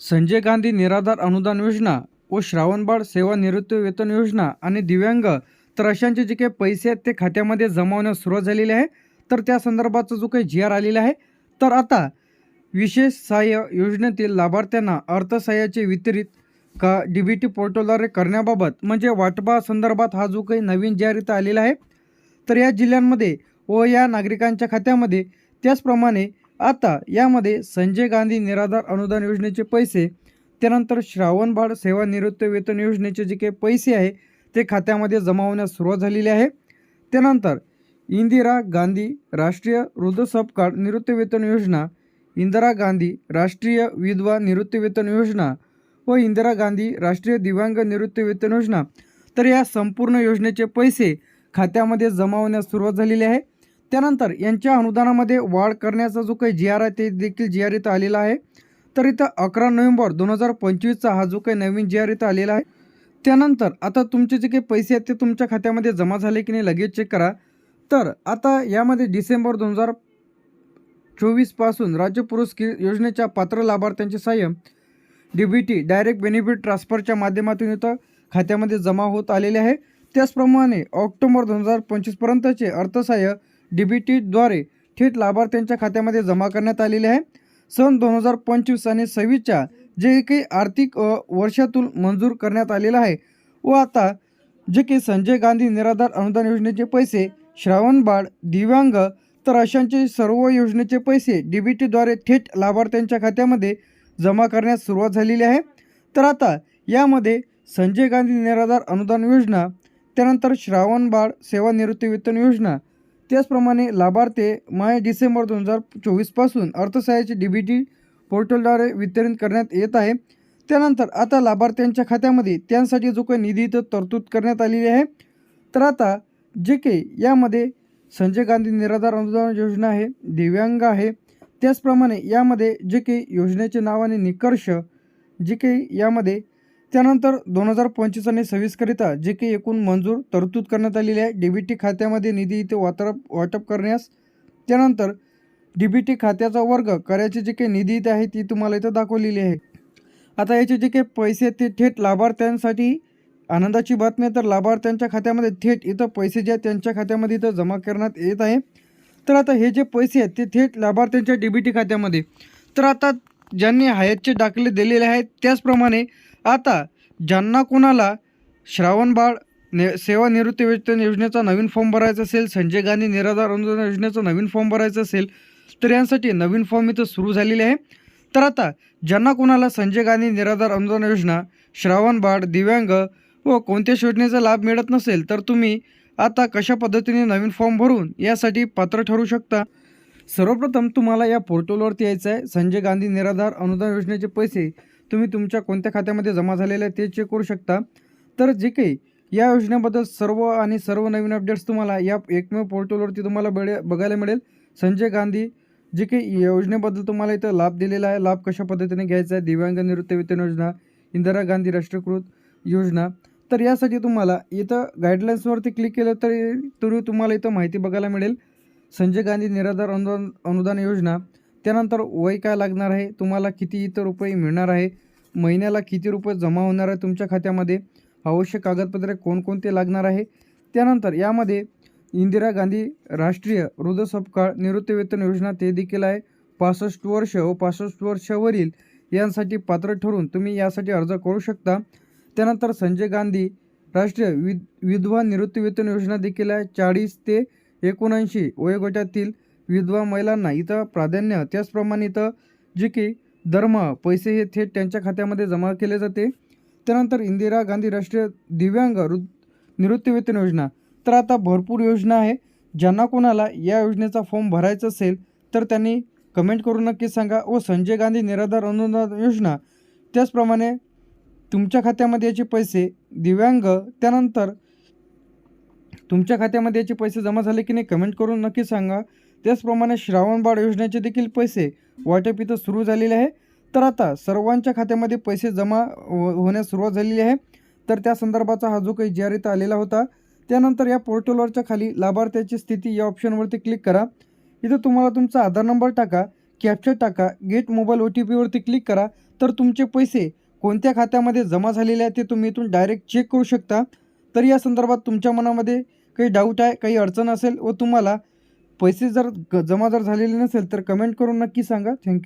संजय गांधी निराधार अनुदान योजना व श्रावणबाळ सेवानिवृत्ती वेतन योजना आणि दिव्यांग तर अशांचे जे काही पैसे आहेत ते खात्यामध्ये जमा होण्यास सुरुवात झालेली आहे. तर त्या संदर्भाचा जो काही जी आर आलेला आहे तर आता विशेष सहाय्य योजनेतील लाभार्थ्यांना अर्थसहाय्याचे वितरित का डी बी टी पोर्टलद्वारे करण्याबाबत म्हणजे वाटपा संदर्भात हा जो काही नवीन जी आर इथं आलेला आहे तर या जिल्ह्यांमध्ये व या नागरिकांच्या खात्यामध्ये त्याचप्रमाणे आता यामध्ये संजय गांधी निराधार अनुदान योजनेचे पैसे त्यानंतर श्रावणबाळ सेवानिवृत्ती वेतन योजनेचे जे काही पैसे आहे ते खात्यामध्ये जमा होण्यास सुरुवात झालेली आहे. त्यानंतर इंदिरा गांधी राष्ट्रीय वृद्धसपकाळ निवृत्ती वेतन योजना इंदिरा गांधी राष्ट्रीय विधवा निवृत्ती वेतन योजना व इंदिरा गांधी राष्ट्रीय दिव्यांग निवृत्ती वेतन योजना तर या संपूर्ण योजनेचे पैसे खात्यामध्ये जमा होण्यास सुरुवात झालेली आहे. त्यानंतर यांच्या अनुदानामध्ये वाढ करण्याचा जो काही जी आर आहे ते देखील जी आर इथं आलेला आहे. तर इथं अकरा नोव्हेंबर दोन हजार पंचवीसचा हा जो काही नवीन जी आर इथं आलेला आहे. त्यानंतर आता तुमचे जे काही पैसे आहेत ते तुमच्या खात्यामध्ये जमा झाले की नाही लगेच चेक करा. तर आता यामध्ये डिसेंबर दोन हजार चोवीसपासून राज्य पुरस्कृत योजनेच्या पात्र लाभार्थ्यांचे सहाय्य D B T direct benefit ट्रान्सफरच्या माध्यमातून इथं खात्यामध्ये जमा होत आलेले आहे. त्याचप्रमाणे ऑक्टोबर दोन हजार पंचवीसपर्यंतचे अर्थसहाय्य डी बी टीद्वारे थेट लाभार्थ्यांच्या खात्यामध्ये जमा करण्यात आलेले आहे. सन दोन हजार पंचवीस आणि सव्वीसच्या जे काही आर्थिक वर्षातून मंजूर करण्यात आलेलं आहे व आता जे काही संजय गांधी निराधार अनुदान योजनेचे पैसे श्रावणबाळ दिव्यांग तर अशांचे सर्व योजनेचे पैसे डी बी टीद्वारे थेट लाभार्थ्यांच्या खात्यामध्ये जमा करण्यास सुरुवात झालेली आहे. तर आता यामध्ये संजय गांधी निराधार अनुदान योजना त्यानंतर श्रावणबाळ सेवानिवृत्ती वेतन योजना त्याचप्रमाणे लाभार्थी माय डिसेंबर दोन हजार चोवीसपासून अर्थसहाय्याचे डी बी टी पोर्टलद्वारे वितरण करण्यात येत आहे. त्यानंतर आता लाभार्थ्यांच्या खात्यामध्ये त्यांसाठी जो काही निधी इथं तरतूद करण्यात आलेली आहे तर आता जे काही यामध्ये संजय गांधी निराधार अनुदान योजना आहे दिव्यांग आहे त्याचप्रमाणे यामध्ये जे काही योजनेचे नाव आणि निकर्ष जे काही यामध्ये त्यानंतर दोन हजार पंचवीस आणि सव्वीसकरिता जे काही एकूण मंजूर तरतूद करण्यात आलेली आहे डी बी टी खात्यामध्ये निधी इथे वाटप वाटप करण्यास. त्यानंतर डी बी टी खात्याचा वर्ग करायचे जे काही निधी इथे आहे ती तुम्हाला इथं दाखवलेली आहे. आता याचे जे काही पैसे आहेत ते थेट लाभार्थ्यांसाठी आनंदाची बातमी तर लाभार्थ्यांच्या खात्यामध्ये थेट इथं पैसे जे आहेत त्यांच्या खात्यामध्ये इथं जमा करण्यात येत आहे. तर आता हे जे पैसे आहेत ते थेट लाभार्थ्यांच्या डी बी टी खात्यामध्ये. तर आता ज्यांनी हयातचे दाखले दिलेले आहेत त्याचप्रमाणे आता ज्यांना कोणाला श्रावणबाळ ने सेवानिवृत्ती वेतन योजनेचा नवीन फॉर्म भरायचा असेल संजय गांधी निराधार अनुदान योजनेचा नवीन फॉर्म भरायचा असेल तर यांसाठी नवीन फॉर्म इथं सुरू झालेले आहे. तर आता ज्यांना कोणाला संजय गांधी निराधार अनुदान योजना श्रावणबाळ दिव्यांग व कोणत्याच योजनेचा लाभ मिळत नसेल तर तुम्ही आता कशा पद्धतीने नवीन फॉर्म भरून यासाठी पात्र ठरू शकता? सर्वप्रथम तुम्हाला या पोर्टलवरती यायचं आहे. संजय गांधी निराधार अनुदान योजनेचे पैसे तुम्ही तुमच्या कोणत्या खात्यामध्ये जमा झालेले आहे ते चेक करू शकता. तर जे काही या योजनेबद्दल सर्व आणि सर्व नवीन अपडेट्स तुम्हाला या एकमेव पोर्टलवरती तुम्हाला बळे बघायला मिळेल. संजय गांधी जे काही योजनेबद्दल तुम्हाला इथं लाभ दिलेला आहे लाभ कशा पद्धतीने घ्यायचा आहे दिव्यांग निवृत्ती वेतन योजना इंदिरा गांधी राष्ट्रीयकृत योजना. तर यासाठी तुम्हाला इथं गाईडलाईन्सवरती क्लिक केलं तरी तरी तुम्हाला इथं माहिती बघायला मिळेल. संजय गांधी निराधार अनुदान अनुदान योजना त्यानंतर वय काय लागणार आहे तुम्हाला किती इतर रुपये मिळणार आहे महिन्याला किती रुपये जमा होणार आहे तुमच्या खात्यामध्ये आवश्यक कागदपत्रे कोणकोणते लागणार आहे? त्यानंतर यामध्ये इंदिरा गांधी राष्ट्रीय वृद्धसपकाळ निवृत्तीवेतन योजना ते देखील आहे. पासष्ट वर्ष व पासष्ट वर्षावरील यांसाठी पात्र ठरून तुम्ही यासाठी अर्ज करू शकता. त्यानंतर संजय गांधी राष्ट्रीय विध विधवा निवृत्तीवेतन योजना देखील आहे. चाळीस ते एकोणऐंशी वयोगटातील विधवा महिलांना इथं प्राधान्य त्याचप्रमाणे इथं जे की धर्म पैसे हे थेट त्यांच्या खात्यामध्ये जमा केले जाते. त्यानंतर इंदिरा गांधी राष्ट्रीय दिव्यांग रु निवृत्तीवेतन योजना. तर आता भरपूर योजना आहे. ज्यांना कोणाला या योजनेचा फॉर्म भरायचा असेल तर त्यांनी कमेंट करून नक्की सांगा. व संजय गांधी निराधार अनुदान योजना. त्याचप्रमाणे तुमच्या खात्यामध्ये याचे पैसे दिव्यांग त्यानंतर तुमच्या खात्यामध्ये याचे पैसे जमा झाले की नाही कमेंट करून नक्की सांगा. त्याचप्रमाणे श्रावणबाळ योजनेचे देखील पैसे वाटप इथं सुरू झालेले आहे. तर आता सर्वांच्या खात्यामध्ये पैसे जमा हो, होण्यास सुरुवात झालेली आहे. तर त्या संदर्भाचा हा जो काही जी आलेला होता त्यानंतर या पोर्टलवरच्या खाली लाभार्थ्याची स्थिती या ऑप्शनवरती क्लिक करा. इथं तुम्हाला तुमचा आधार नंबर टाका कॅप्चर टाका गेट मोबाईल ओ टी पीवरती क्लिक करा. तर तुमचे पैसे कोणत्या खात्यामध्ये जमा झालेले आहेत ते तुम्ही इथून डायरेक्ट चेक करू शकता. तर या संदर्भात तुमच्या मनामध्ये काही डाऊट आहे काही अडचण असेल व तुम्हाला पैसे जर ग- जमा जर झालेले नसेल तर कमेंट करून नक्की सांगा. थँक्यू